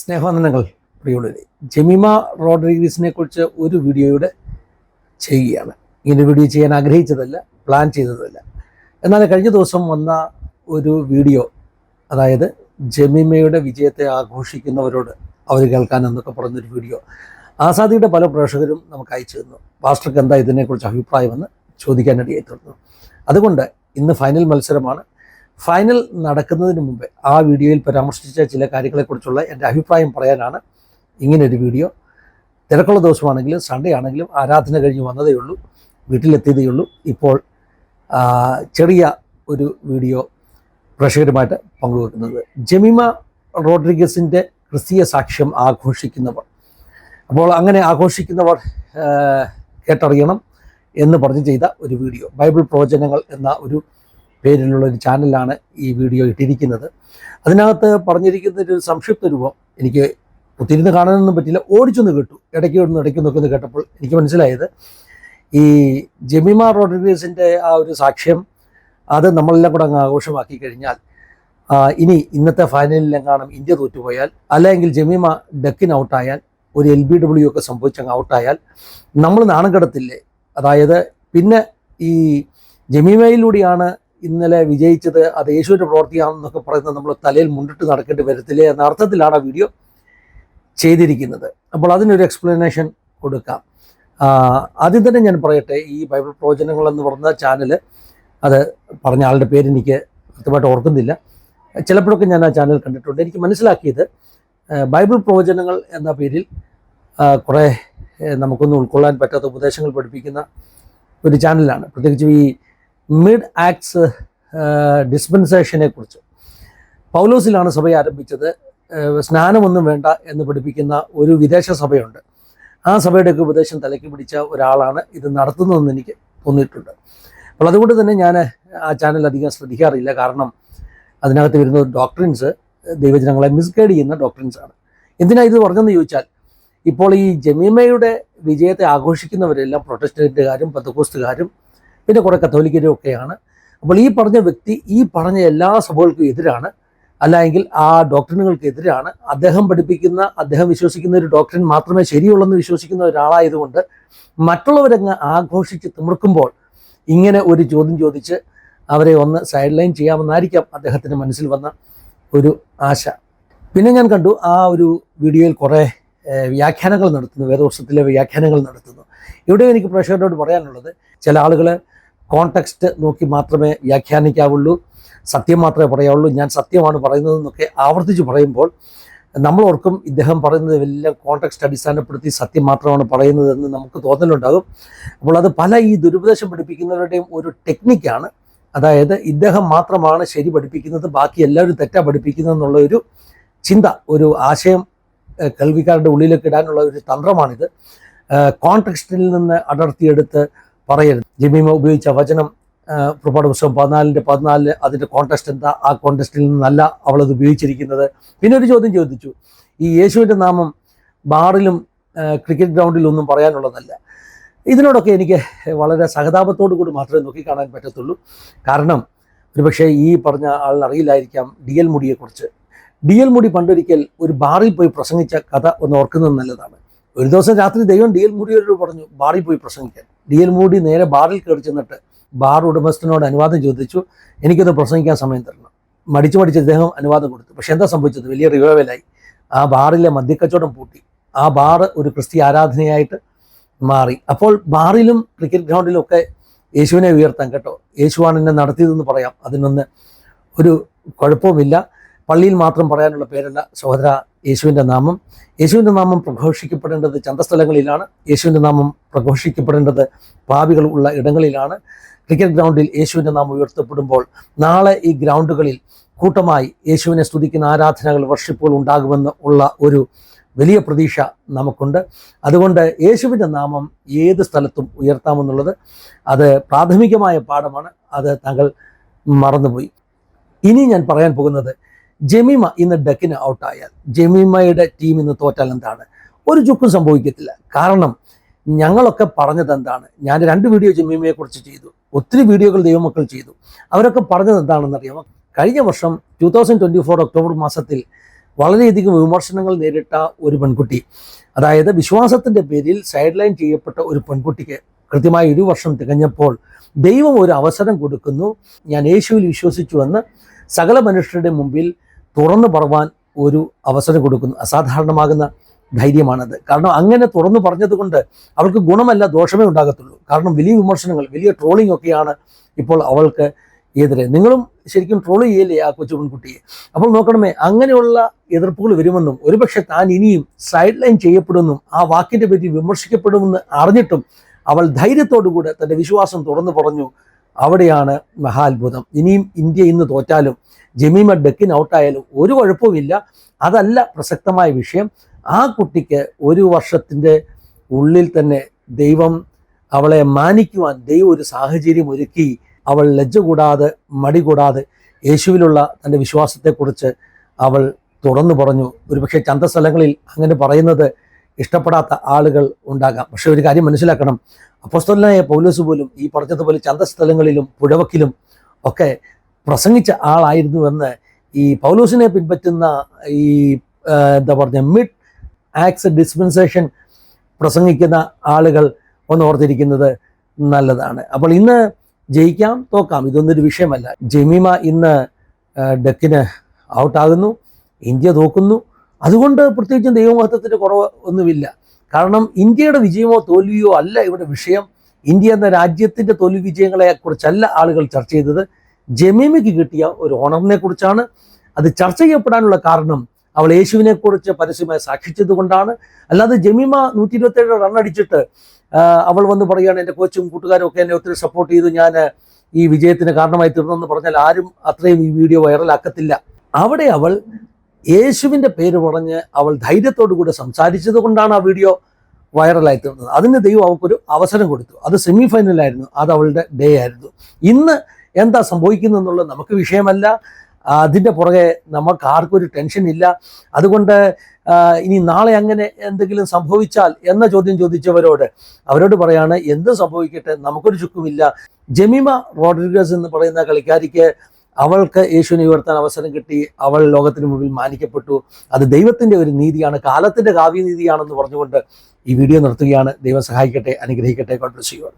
സ്നേഹവന്ദനങ്ങൾ പ്രിയുള്ളവരെ ജമിമ റോഡ്രിഗീസിനെ കുറിച്ച് ഒരു വീഡിയോയുടെ ചെയ്യുകയാണ്. ഇങ്ങനെ വീഡിയോ ചെയ്യാൻ ആഗ്രഹിച്ചതല്ല പ്ലാൻ ചെയ്തതല്ല. എന്നാൽ കഴിഞ്ഞ ദിവസം വന്ന ഒരു വീഡിയോ അതായത് ജമിമയുടെ വിജയത്തെ ആഘോഷിക്കുന്നവരോട് അവർ കേൾക്കാൻ എന്നൊക്കെ പറഞ്ഞൊരു വീഡിയോ ആസാദിയുടെ പല പ്രേക്ഷകരും നമുക്ക് അയച്ചു തന്നു. പാസ്റ്റർക്ക് എന്താ ഇതിനെക്കുറിച്ച് അഭിപ്രായമെന്ന് ചോദിക്കാനിടയായി തീർന്നു. അതുകൊണ്ട് ഇന്ന് ഫൈനൽ മത്സരമാണ്. ഫൈനൽ നടക്കുന്നതിന് മുമ്പ് ആ വീഡിയോയിൽ പരാമർശിച്ച ചില കാര്യങ്ങളെക്കുറിച്ചുള്ള എന്റെ അഭിപ്രായം പറയാനാണ് ഇങ്ങനൊരു വീഡിയോ. തിരക്കുള്ള ദിവസമാണെങ്കിലും സൺഡേ ആണെങ്കിലും ആരാധന കഴിഞ്ഞ് വന്നതേ ഉള്ളൂ വീട്ടിലെത്തിയതേ ഉള്ളൂ. ഇപ്പോൾ ചെറിയ ഒരു വീഡിയോ പ്രേക്ഷകരുമായിട്ട് പങ്കുവെക്കുന്നത് ജെമിമ റോഡ്രിഗസിന്റെ ക്രിസ്തീയ സാക്ഷ്യം ആഘോഷിക്കുന്നവർ. അപ്പോൾ അങ്ങനെ ആഘോഷിക്കുന്നവർ കേട്ടറിയണം എന്ന് പറഞ്ഞ് ചെയ്ത ഒരു വീഡിയോ ബൈബിൾ പ്രവചനങ്ങൾ എന്ന ഒരു പേരിലുള്ള ഒരു ചാനലാണ് ഈ വീഡിയോ ഇട്ടിരിക്കുന്നത്. അതിനകത്ത് പറഞ്ഞിരിക്കുന്ന ഒരു സംക്ഷിപ്ത രൂപം എനിക്ക് ഒത്തിരിന്ന് കാണാനൊന്നും പറ്റില്ല. ഓടിച്ചൊന്ന് കേട്ടു. ഇടയ്ക്ക് ഒന്ന് ഇടയ്ക്ക് നോക്കുന്നു കേട്ടപ്പോൾ എനിക്ക് മനസ്സിലായത് ഈ ജമിമ റോഡ്രിഗസിന്റെ ആ ഒരു സാക്ഷ്യം അത് നമ്മളെല്ലാം കൂടെ അങ്ങ് ആഘോഷമാക്കി കഴിഞ്ഞാൽ ഇനി ഇന്നത്തെ ഫൈനലിലെങ്ങാനും ഇന്ത്യ തോറ്റുപോയാൽ അല്ലെങ്കിൽ ജമീമ ഡക്കിന് ഔട്ടായാൽ ഒരു എൽ ബി ഡബ്ല്യു ഒക്കെ സംഭവിച്ചങ്ങ് ഔട്ടായാൽ നമ്മൾ നാണം കിടത്തില്ലേ? അതായത് പിന്നെ ഈ ജമീമയിലൂടെയാണ് ഇന്നലെ വിജയിച്ചത് അത് യേശുവിന്റെ പ്രവൃത്തിയാണെന്നൊക്കെ പറയുന്നത് നമ്മൾ തലയിൽ മുണ്ടിട്ട് നടക്കേണ്ടി വരത്തില്ലേ എന്ന അർത്ഥത്തിലാണ് ആ വീഡിയോ ചെയ്തിരിക്കുന്നത്. അപ്പോൾ അതിനൊരു എക്സ്പ്ലനേഷൻ കൊടുക്കാം. ആദ്യം തന്നെ ഞാൻ പറയട്ടെ ഈ ബൈബിൾ പ്രവചനങ്ങൾ എന്ന് പറഞ്ഞ ചാനൽ അത് പറഞ്ഞ ആളുടെ പേര് എനിക്ക് കൃത്യമായിട്ട് ഓർക്കുന്നില്ല. ചിലപ്പോഴൊക്കെ ഞാൻ ആ ചാനൽ കണ്ടിട്ടുണ്ട്. എനിക്ക് മനസ്സിലാക്കിയത് ബൈബിൾ പ്രവചനങ്ങൾ എന്ന പേരിൽ കുറേ നമുക്കൊന്നും ഉൾക്കൊള്ളാൻ പറ്റാത്ത ഉപദേശങ്ങൾ പഠിപ്പിക്കുന്ന ഒരു ചാനലാണ്. പ്രത്യേകിച്ച് ഈ മിഡ് ആക്ട്സ് ഡിസ്പെൻസേഷനെ കുറിച്ച്. പൗലോസിലാണ് സഭ ആരംഭിച്ചത്. സ്നാനമൊന്നും വേണ്ട എന്ന് പഠിപ്പിക്കുന്ന ഒരു വിദേശ സഭയുണ്ട്. ആ സഭയുടെയൊക്കെ ഉപദേശം തലയ്ക്ക് പിടിച്ച ഒരാളാണ് ഇത് നടത്തുന്നതെന്ന് എനിക്ക് തോന്നിയിട്ടുണ്ട്. അപ്പോൾ അതുകൊണ്ട് തന്നെ ഞാൻ ആ ചാനൽ അധികം ശ്രദ്ധിക്കാറില്ല. കാരണം അതിനകത്ത് വരുന്ന ഡോക്ടറിൻസ് ദൈവജനങ്ങളെ മിസ്ഗൈഡ് ചെയ്യുന്ന ഡോക്ടറിൻസ് ആണ്. എന്തിനാ ഇത് പറഞ്ഞെന്ന് ചോദിച്ചാൽ ഇപ്പോൾ ഈ ജമീമയുടെ വിജയത്തെ ആഘോഷിക്കുന്നവരെല്ലാം പ്രൊട്ടസ്റ്റന്റുകാരും പത്തക്കോസ്റ്റുകാരും പിന്നെ കുറേ കത്തോലിക്കരും ഒക്കെയാണ്. അപ്പോൾ ഈ പറഞ്ഞ വ്യക്തി ഈ പറഞ്ഞ എല്ലാ സഭകൾക്കും എതിരാണ്. അല്ലെങ്കിൽ ആ ഡോക്ടറിനുകൾക്ക് എതിരാണ്. അദ്ദേഹം പഠിപ്പിക്കുന്ന അദ്ദേഹം വിശ്വസിക്കുന്ന ഒരു ഡോക്ടറിൻ മാത്രമേ ശരിയുള്ളെന്ന് വിശ്വസിക്കുന്ന ഒരാളായതുകൊണ്ട് മറ്റുള്ളവരങ്ങ് ആഘോഷിച്ച് തിമിർക്കുമ്പോൾ ഇങ്ങനെ ഒരു ചോദ്യം ചോദിച്ച് അവരെ ഒന്ന് സൈഡ് ലൈൻ ചെയ്യാമെന്നായിരിക്കാം അദ്ദേഹത്തിന്റെ മനസ്സിൽ വന്ന ഒരു ആശ. പിന്നെ ഞാൻ കണ്ടു ആ ഒരു വീഡിയോയിൽ കുറേ വ്യാഖ്യാനങ്ങൾ നടത്തുന്നു. വേദവർഷത്തിലെ വ്യാഖ്യാനങ്ങൾ നടത്തുന്നു. ഇവിടെ എനിക്ക് പ്രേക്ഷകരോട് പറയാനുള്ളത് ചില ആളുകൾ കോണ്ടെക്സ്റ്റ് നോക്കി മാത്രമേ വ്യാഖ്യാനിക്കാവുള്ളൂ. സത്യം മാത്രമേ പറയാവുള്ളൂ. ഞാൻ സത്യമാണ് പറയുന്നതെന്നൊക്കെ ആവർത്തിച്ച് പറയുമ്പോൾ നമ്മൾ ഓർക്കും ഇദ്ദേഹം പറയുന്നത് എല്ലാം കോണ്ടെക്സ്റ്റ് അടിസ്ഥാനപ്പെടുത്തി സത്യം മാത്രമാണ് പറയുന്നതെന്ന് നമുക്ക് തോന്നലുണ്ടാകും. അപ്പോൾ അത് പല ഈ ദുരുപദേശം പഠിപ്പിക്കുന്നവരുടെയും ഒരു ടെക്നിക്കാണ്. അതായത് ഇദ്ദേഹം മാത്രമാണ് ശരി പഠിപ്പിക്കുന്നത് ബാക്കി എല്ലാവരും തെറ്റാ പഠിപ്പിക്കുന്നത് എന്നുള്ള ഒരു ചിന്ത ഒരു ആശയം കേൾവിക്കാരുടെ ഉള്ളിലേക്ക് ഇടാനുള്ള ഒരു തന്ത്രമാണിത്. കോൺടെക്സ്റ്റിൽ നിന്ന് അടർത്തിയെടുത്ത് പറയരുത്. ജമീമ ഉപയോഗിച്ച വചനം പുറപ്പാട് പുസ്തകം പതിനാലിന്റെ പതിനാലിൽ അതിന്റെ കോൺടെസ്റ്റ് എന്താ? ആ കോൺടെസ്റ്റിൽ നിന്നല്ല അവളത് ഉപയോഗിച്ചിരിക്കുന്നത്. പിന്നെ ഒരു ചോദ്യം ചോദിച്ചു. ഈ യേശുവിന്റെ നാമം ബാറിലും ക്രിക്കറ്റ് ഗ്രൗണ്ടിലും ഒന്നും പറയാനുള്ളതല്ല. ഇതിനോടൊക്കെ എനിക്ക് വളരെ സഹതാപത്തോടു കൂടി മാത്രമേ നോക്കിക്കാണാൻ പറ്റത്തുള്ളൂ. കാരണം ഒരുപക്ഷെ ഈ പറഞ്ഞ ആളിന് അറിയില്ലായിരിക്കാം ഡി എൽ മുടിയെക്കുറിച്ച്. ഡി എൽ മുടി പണ്ടൊരിക്കൽ ഒരു ബാറിൽ പോയി പ്രസംഗിച്ച കഥ ഒന്ന് ഓർക്കുന്നത് നല്ലതാണ്. ഒരു ദിവസം രാത്രി ദൈവം ഡി എൽ മുടിയോട് പറഞ്ഞു ബാറിൽ പോയി പ്രസംഗിക്കാൻ. ഡി എൽ മൂടി നേരെ ബാറിൽ കയറി ചെന്നിട്ട് ബാർ ഉടമസ്ഥനോട് അനുവാദം ചോദിച്ചു എനിക്കത് പ്രസംഗിക്കാൻ സമയം തരണം. മടിച്ചു മടിച്ച് അദ്ദേഹം അനുവാദം കൊടുത്തു. പക്ഷെ എന്താ സംഭവിച്ചത്? വലിയ റിവൈവലായി. ആ ബാറിലെ മദ്യക്കച്ചവടം പൂട്ടി. ആ ബാർ ഒരു ക്രിസ്ത്യ ആരാധനയായിട്ട് മാറി. അപ്പോൾ ബാറിലും ക്രിക്കറ്റ് ഗ്രൗണ്ടിലും ഒക്കെ യേശുവിനെ ഉയർത്താൻ കേട്ടോ. യേശുവാണ് എന്നെ നടത്തിയതെന്ന് പറയാം. അതിനൊന്ന് ഒരു കുഴപ്പവുമില്ല. പള്ളിയിൽ മാത്രം പറയാനുള്ള പേരല്ല സഹോദര യേശുവിന്റെ നാമം. യേശുവിന്റെ നാമം പ്രഘോഷിക്കപ്പെടേണ്ടത് ചന്തസ്ഥലങ്ങളിലാണ്. യേശുവിന്റെ നാമം പ്രഘോഷിക്കപ്പെടേണ്ടത് പാവികൾ ഉള്ള ഇടങ്ങളിലാണ്. ക്രിക്കറ്റ് ഗ്രൗണ്ടിൽ യേശുവിന്റെ നാമം ഉയർത്തപ്പെടുമ്പോൾ നാളെ ഈ ഗ്രൗണ്ടുകളിൽ കൂട്ടമായി യേശുവിനെ സ്തുതിക്കുന്ന ആരാധനകൾ വർഷിപ്പുകൾ ഉണ്ടാകുമെന്ന് ഉള്ള ഒരു വലിയ പ്രതീക്ഷ നമുക്കുണ്ട്. അതുകൊണ്ട് യേശുവിന്റെ നാമം ഏത് സ്ഥലത്തും ഉയർത്താമെന്നുള്ളത് അത് പ്രാഥമികമായ പാഠമാണ്. അത് താങ്കൾ മറന്നുപോയി. ഇനി ഞാൻ പറയാൻ പോകുന്നത് ജമീമ ഇന്ന് ഡക്കിന് ഔട്ടായാൽ ജമീമയുടെ ടീം ഇന്ന് തോറ്റാൽ എന്താണ്? ഒരു ചുക്കും സംഭവിക്കത്തില്ല. കാരണം ഞങ്ങളൊക്കെ പറഞ്ഞത് എന്താണ്? ഞാൻ രണ്ട് വീഡിയോ ജമീമയെ കുറിച്ച് ചെയ്തു. ഒത്തിരി വീഡിയോകൾ ദൈവമക്കൾ ചെയ്തു. അവരൊക്കെ പറഞ്ഞത് എന്താണെന്ന് അറിയാമോ കഴിഞ്ഞ വർഷം two thousand twenty four October മാസത്തിൽ വളരെയധികം വിമർശനങ്ങൾ നേരിട്ട ഒരു പെൺകുട്ടി അതായത് വിശ്വാസത്തിന്റെ പേരിൽ സൈഡ് ലൈൻ ചെയ്യപ്പെട്ട ഒരു പെൺകുട്ടിക്ക് കൃത്യമായി ഒരു വർഷം തികഞ്ഞപ്പോൾ ദൈവം ഒരു അവസരം കൊടുക്കുന്നു. ഞാൻ യേശുവിൽ വിശ്വസിച്ചുവെന്ന് സകല മനുഷ്യരുടെ മുമ്പിൽ തുറന്നു പറവാൻ ഒരു അവസരം കൊടുക്കുന്നു. അസാധാരണമാകുന്ന ധൈര്യമാണത്. കാരണം അങ്ങനെ തുറന്നു പറഞ്ഞതുകൊണ്ട് അവൾക്ക് ഗുണമല്ല ദോഷമേ ഉണ്ടാകത്തുള്ളൂ. കാരണം വലിയ വിമർശനങ്ങൾ വലിയ ട്രോളിംഗ് ഒക്കെയാണ് ഇപ്പോൾ അവൾക്ക് എതിരെ. നിങ്ങളും ശരിക്കും ട്രോൾ ചെയ്യല്ലേ ആ കൊച്ചു പെൺകുട്ടിയെ? അപ്പോൾ നോക്കണമേ അങ്ങനെയുള്ള എതിർപ്പുകൾ വരുമെന്നും ഒരുപക്ഷെ താൻ ഇനിയും സൈഡ് ലൈൻ ചെയ്യപ്പെടുമെന്നും ആ വാക്കിന്റെ പറ്റി വിമർശിക്കപ്പെടുമെന്ന് അറിഞ്ഞിട്ടും അവൾ ധൈര്യത്തോടുകൂടെ തന്റെ വിശ്വാസം തുറന്നു പറഞ്ഞു അവിടെയാണ് മഹാത്ഭുതം. ഇനിയും ഇന്ത്യ ഇന്ന് തോറ്റാലും ജമീമ ഡെക്കിൻ ഔട്ടായാലും ഒരു കുഴപ്പവുമില്ല. അതല്ല പ്രസക്തമായ വിഷയം. ആ കുട്ടിക്ക് ഒരു വർഷത്തിന്റെ ഉള്ളിൽ തന്നെ ദൈവം അവളെ മാനിക്കുവാൻ ദൈവം ഒരു സാഹചര്യം ഒരുക്കി അവൾ ലജ്ജ കൂടാതെ മടി കൂടാതെ യേശുവിലുള്ള തന്റെ വിശ്വാസത്തെക്കുറിച്ച് അവൾ തുറന്നു പറഞ്ഞു. ഒരുപക്ഷെ ചന്തസ്ഥലങ്ങളിൽ അങ്ങനെ പറയുന്നത് ഇഷ്ടപ്പെടാത്ത ആളുകൾ ഉണ്ടാകാം. പക്ഷെ ഒരു കാര്യം മനസ്സിലാക്കണം. അപ്പോസ്തലനായ പൗലോസ് പോലും ഈ പറഞ്ഞതുപോലെ ചന്തസ്ഥലങ്ങളിലും പുഴവക്കിലും ഒക്കെ പ്രസംഗിച്ച ആളായിരുന്നുവെന്ന് ഈ പൗലോസിനെ പിൻപറ്റുന്ന ഈ എന്താ പറഞ്ഞ മിഡ് ആക്സ് ഡിസ്പെൻസേഷൻ പ്രസംഗിക്കുന്ന ആളുകൾ ഒന്ന് ഓർത്തിരിക്കുന്നത് നല്ലതാണ്. അപ്പോൾ ഇന്ന് ജയിക്കാം തോക്കാം ഇതൊന്നൊരു വിഷയമല്ല. ജമീമ ഇന്ന് ഡക്കിന് ഔട്ടാകുന്നു. ഇന്ത്യ തോക്കുന്നു. അതുകൊണ്ട് പ്രത്യേകിച്ചും ദൈവമഹത്വത്തിന്റെ കുറവ് ഒന്നുമില്ല. കാരണം ഇന്ത്യയുടെ വിജയമോ തോൽവിയോ അല്ല ഇവിടെ വിഷയം. ഇന്ത്യ എന്ന രാജ്യത്തിന്റെ തോൽവി വിജയങ്ങളെ കുറിച്ചല്ല ആളുകൾ ചർച്ച ചെയ്തത്. ജമീമയ്ക്ക് കിട്ടിയ ഒരു ഓണറിനെ കുറിച്ചാണ്. അത് ചർച്ച ചെയ്യപ്പെടാനുള്ള കാരണം അവൾ യേശുവിനെ കുറിച്ച് പരസ്യമായി സാക്ഷിച്ചത് കൊണ്ടാണ്. അല്ലാതെ ജമീമ നൂറ്റി ഇരുപത്തേഴ് റൺ അടിച്ചിട്ട് അവൾ വന്ന് പറയുകയാണ് എന്റെ കോച്ചും കൂട്ടുകാരും ഒക്കെ എന്നെ ഒത്തിരി സപ്പോർട്ട് ചെയ്തു. ഞാൻ ഈ വിജയത്തിന് കാരണമായി തീർന്നെന്ന് പറഞ്ഞാൽ ആരും അത്രയും ഈ വീഡിയോ വൈറലാക്കത്തില്ല അവിടെ അവൾ യേശുവിന്റെ പേര് പറഞ്ഞ് അവൾ ധൈര്യത്തോടു കൂടെ സംസാരിച്ചത് കൊണ്ടാണ് ആ വീഡിയോ വൈറലായി തീർന്നത്. അതിന് ദൈവം അവൾക്കൊരു അവസരം കൊടുത്തു. അത് സെമി ഫൈനലായിരുന്നു അത് അവളുടെ ഡേ ആയിരുന്നു. ഇന്ന് എന്താ സംഭവിക്കുന്നതെന്നുള്ളത് നമുക്ക് വിഷയമല്ല. അതിന്റെ പുറകെ നമുക്ക് ആർക്കും ഒരു ടെൻഷൻ ഇല്ല. അതുകൊണ്ട് ഇനി നാളെ അങ്ങനെ എന്തെങ്കിലും സംഭവിച്ചാൽ എന്ന ചോദ്യം ചോദിച്ചവരോട് അവരോട് പറയാണ് എന്ത് സംഭവിക്കട്ടെ? നമുക്കൊരു ചുക്കുമില്ല. ജമീമ റോഡ്രിഗസ് എന്ന് പറയുന്ന കളിക്കാരിക്ക് അവൾക്ക് യേശുവിനെ ഉയർത്താൻ അവസരം കിട്ടി. അവൾ ലോകത്തിന് മുമ്പിൽ മാനിക്കപ്പെട്ടു. അത് ദൈവത്തിന്റെ ഒരു നീതിയാണ്. കാലത്തിന്റെ കാവ്യനീതിയാണെന്ന് പറഞ്ഞുകൊണ്ട് ഈ വീഡിയോ നിർത്തുകയാണ്. ദൈവം സഹായിക്കട്ടെ അനുഗ്രഹിക്കട്ടെ. കോൺഗ്രസ് യു